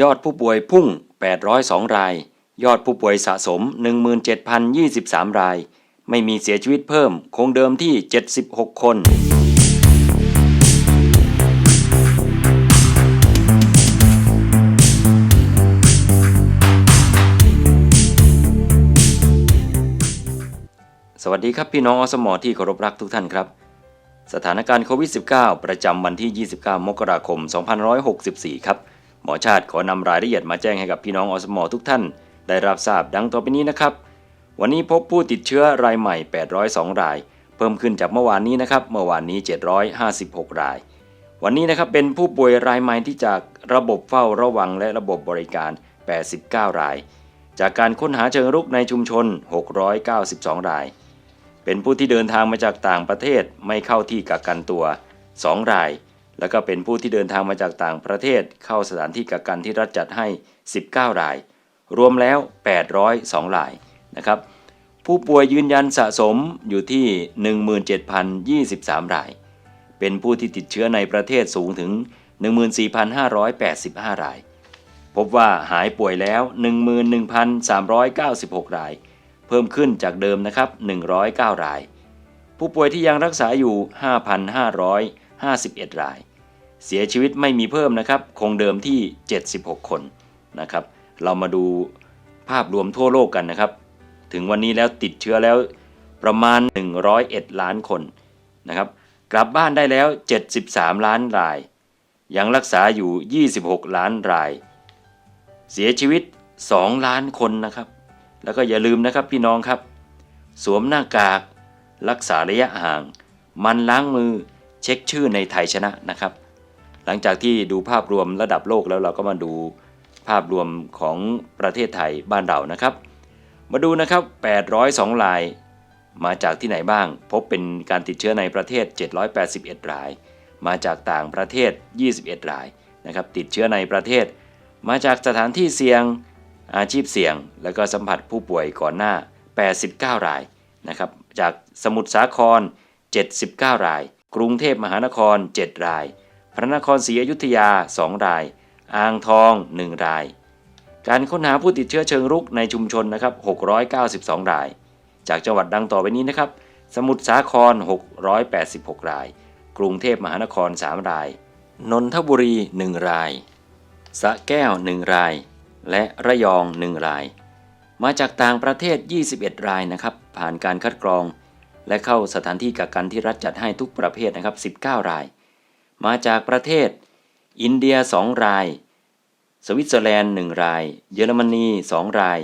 ยอดผู้ป่วยพุ่ง 802 ราย ยอดผู้ป่วยสะสม 17,023 ราย ไม่มีเสียชีวิตเพิ่ม คงเดิมที่ 76 คนสวัสดีครับพี่น้องอสมอที่เคารพรักทุกท่านครับ สถานการณ์โควิด -19 ประจำวันที่ 29 มกราคม 2564 ครับ หมอชาติขอนำรายละเอียดมาแจ้งให้กับพี่น้องอสมอทุกท่าน ได้รับทราบดังต่อไปนี้นะครับ วันนี้พบผู้ติดเชื้อรายใหม่ 802 ราย เพิ่มขึ้นจากเมื่อวานนี้นะครับ เมื่อวานนี้ 756 ราย วันนี้นะครับเป็นผู้ป่วยรายใหม่ที่จากระบบเฝ้าระวังและระบบบริการ 89 ราย จากการค้นหาเชิงรุกในชุมชน 692 ราย เป็นผู้ที่เดินทางมาจากต่างประเทศไม่เข้าที่กักกันตัว 2 ราย แล้วก็เป็นผู้ที่เดินทางมาจากต่างประเทศเข้าสถานที่กักกันที่รัฐจัดให้ 19 ราย รวมแล้ว 802 รายนะครับ ผู้ป่วยยืนยันสะสมอยู่ที่ 17,023 ราย เป็นผู้ที่ติดเชื้อในประเทศสูงถึง 14,585 ราย พบว่าหายป่วยแล้ว 11,396 ราย เพิ่มขึ้นจากเดิมนะครับ 109 ราย ผู้ป่วยที่ยังรักษาอยู่ 5,551 ราย เสียชีวิตไม่มีเพิ่มนะครับ คงเดิมที่ 76 คนนะครับ เรามาดูภาพรวมทั่วโลกกันนะครับ ถึงวันนี้แล้วติดเชื้อแล้วประมาณ 101 ล้านคนนะครับ กลับบ้านได้แล้ว 73 ล้านราย ยังรักษาอยู่ 26 ล้านราย เสียชีวิต 2 ล้านคนนะครับ แล้วก็อย่าลืมนะครับพี่น้องครับ สวมหน้ากาก รักษาระยะห่าง มันล้างมือ เช็คชื่อในไทยชนะนะครับ หลังจากที่ดูภาพรวมระดับโลกแล้วเราก็มาดูภาพรวมของประเทศไทยบ้านเรานะครับ มาดูนะครับ 802ราย มาจากที่ไหนบ้าง พบเป็นการติดเชื้อในประเทศ 781 ราย มาจากต่างประเทศ 21 รายนะครับ ติดเชื้อในประเทศ มาจากสถานที่เสี่ยง อาชีพเสี่ยง แล้วก็สัมผัสผู้ป่วยก่อนหน้า 89 รายนะครับ จากสมุทรสาคร 79 ราย กรุงเทพมหานคร 7 ราย พระนครศรีอยุธยา 2 ราย อ่างทอง 1 ราย การค้นหาผู้ติดเชื้อเชิงรุกในชุมชนนะครับ 692 ราย จากจังหวัดดังต่อไปนี้นะครับ สมุทรสาคร 686 ราย กรุงเทพมหานคร 3 ราย นนทบุรี 1 ราย สะแก้ว 1 ราย และระยอง 1 ราย มาจากต่างประเทศ 21 รายนะครับ ผ่านการคัดกรอง และเข้าสถานที่กักกันที่รัฐจัดให้ทุกประเภทนะครับ 19 ราย มาจากประเทศ อินเดีย2ราย สวิตเซอร์แลนด์1ราย เยอรมนี2ราย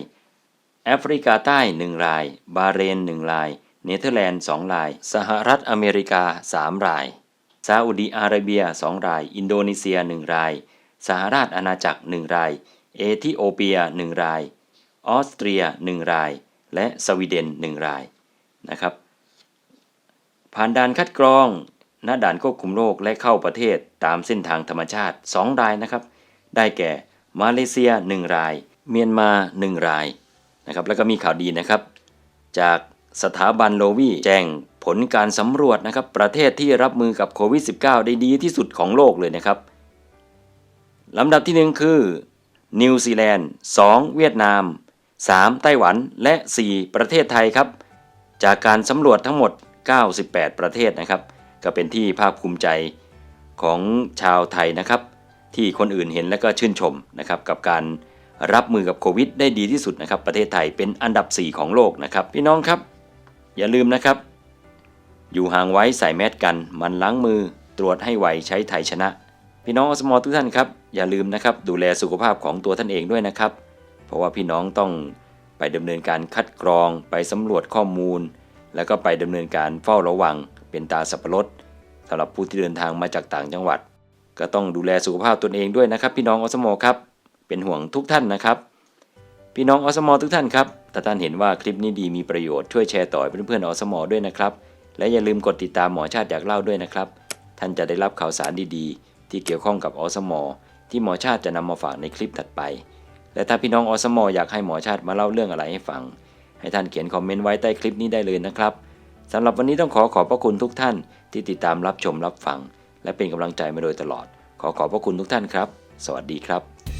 แอฟริกาใต้1ราย บาเรน1ราย เนเธอร์แลนด์2ราย สหรัฐอเมริกา3ราย ซาอุดีอาระเบีย2ราย อินโดนีเซีย1ราย สหราชอาณาจักร1ราย เอธิโอเปีย1ราย ออสเตรีย1ราย และสวีเดน1รายนะครับผ่านด่านคัดกรอง ณด่านควบคุมโรคและเข้าประเทศตามเส้นทางธรรมชาติ 2 รายนะครับ ได้แก่มาเลเซีย 1 ราย เมียนมา 1 รายนะครับแล้วก็มีข่าวดีนะครับ จากสถาบันโลวีแจ้งผลการสำรวจนะครับประเทศที่รับมือกับโควิด -19 ได้ดีที่สุดของโลกเลยนะครับลำดับที่ 1 คือ นิวซีแลนด์ 2 เวียดนาม 3 ไต้หวันและ 4 ประเทศไทยครับ จากการสำรวจทั้งหมด 98 ประเทศนะครับ ก็เป็นที่ภาคภูมิใจของชาวไทยนะครับ ที่คนอื่นเห็นและก็ชื่นชมนะครับกับการรับมือกับโควิดได้ดีที่สุดนะครับ ประเทศไทยเป็นอันดับ 4 ของโลกนะครับ พี่น้องครับ อย่าลืมนะครับ อยู่ห่างไว้ใส่แมสกัน มันล้างมือตรวจให้ไวใช้ไทยชนะ พี่น้องอสมอทุกท่านครับ อย่าลืมนะครับ ดูแลสุขภาพของตัวท่านเองด้วยนะครับ เพราะว่าพี่น้องต้องไปดำเนินการคัดกรอง ไปสำรวจข้อมูล แล้วก็ไปดำเนินการเฝ้าระวัง เป็นตาสับปะรดสำหรับผู้ที่เดินทางมาจากต่างจังหวัด ก็ต้องดูแลสุขภาพตนเองด้วยนะครับ พี่น้องอสมอครับ เป็นห่วงทุกท่านนะครับ พี่น้องอสมอทุกท่านครับถ้าท่านเห็นว่าคลิปนี้ดีมีประโยชน์ช่วยแชร์ต่อให้เพื่อนๆอสมอด้วยนะครับ และอย่าลืมกดติดตามหมอชาติอยากเล่าด้วยนะครับ ท่านจะได้รับข่าวสารดีๆ ที่เกี่ยวข้องกับอสมอที่หมอชาติจะนำมาฝากในคลิปถัดไป และถ้าพี่น้องอสมออยากให้หมอชาติมาเล่าเรื่องอะไรให้ฟัง ให้ท่านเขียนคอมเมนต์ไว้ใต้คลิปนี้ได้เลยนะครับ สำหรับวันนี้ต้องขอขอบพระคุณทุกท่านที่ติดตามรับชมรับฟัง และเป็นกำลังใจมาโดยตลอด ขอขอบพระคุณทุกท่านครับ สวัสดีครับ